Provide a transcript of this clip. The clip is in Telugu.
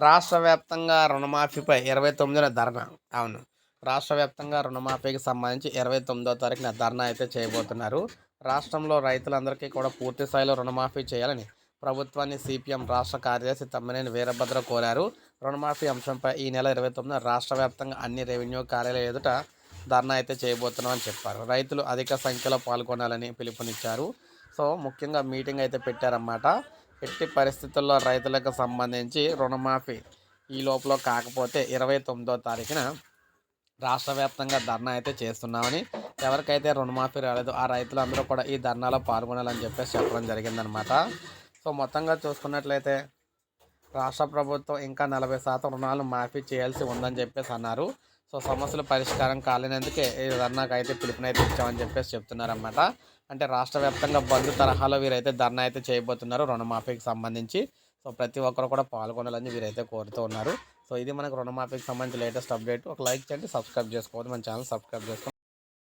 రాష్ట్ర వ్యాప్తంగా రుణమాఫీపై ఇరవై తొమ్మిదిన ధర్నా. అవును. రాష్ట్ర వ్యాప్తంగా రుణమాఫీకి సంబంధించి ఇరవై తొమ్మిదో తారీఖున ధర్నా అయితే చేయబోతున్నారు. రాష్ట్రంలో రైతులందరికీ కూడా పూర్తి స్థాయిలో రుణమాఫీ చేయాలని ప్రభుత్వాన్ని సిపిఎం రాష్ట్ర కార్యదర్శి తమ్మినేని వీరభద్ర కోరారు. రుణమాఫీ అంశంపై ఈ నెల ఇరవై తొమ్మిదిన రాష్ట్ర వ్యాప్తంగా అన్ని రెవెన్యూ కార్యాలయాల ఎదుట ధర్నా అయితే చేయబోతున్నామని చెప్పారు. రైతులు అధిక సంఖ్యలో పాల్గొనాలని పిలుపునిచ్చారు. సో ముఖ్యంగా మీటింగ్ అయితే పెట్టారన్నమాట. ఎట్టి పరిస్థితుల్లో రైతులకు సంబంధించి రుణమాఫీ ఈ లోపల కాకపోతే ఇరవై తొమ్మిదో తారీఖున రాష్ట్ర వ్యాప్తంగా ధర్నా అయితే చేస్తున్నామని ఎవరికైతే రుణమాఫీ రాలేదు ఆ రైతులందరూ కూడా ఈ ధర్నాలో పాల్గొనాలని చెప్పేసి చెప్పడం జరిగిందనమాట సో మొత్తంగా చూసుకున్నట్లయితే రాష్ట్ర ప్రభుత్వం ఇంకా నలభై శాతం రుణాలు మాఫీ చేయాల్సి ఉందని చెప్పేసి అన్నారు. సో సమస్యల పరిష్కారం కాలేనందుకే ఈ ధర్నాకు అయితే పిలుపునైతే ఇచ్చామని చెప్పేసి చెప్తున్నారన్నమాట. అంటే రాష్ట్ర వ్యాప్తంగా బంద్ తరహాలో వీరైతే ధర్నా అయితే చేయబోతున్నారు రుణమాఫీకి సంబంధించి. సో ప్రతి ఒక్కరు కూడా పాల్గొనాలని వీరైతే కోరుతూ ఉన్నారు. సో ఇది మనకు రుణమాఫీకి సంబంధించి లేటెస్ట్ అప్డేట్. ఒక లైక్ చేయండి సబ్స్క్రైబ్ చేసుకోవద్దు. మన ఛానల్ సబ్స్క్రైబ్ చేసుకోండి.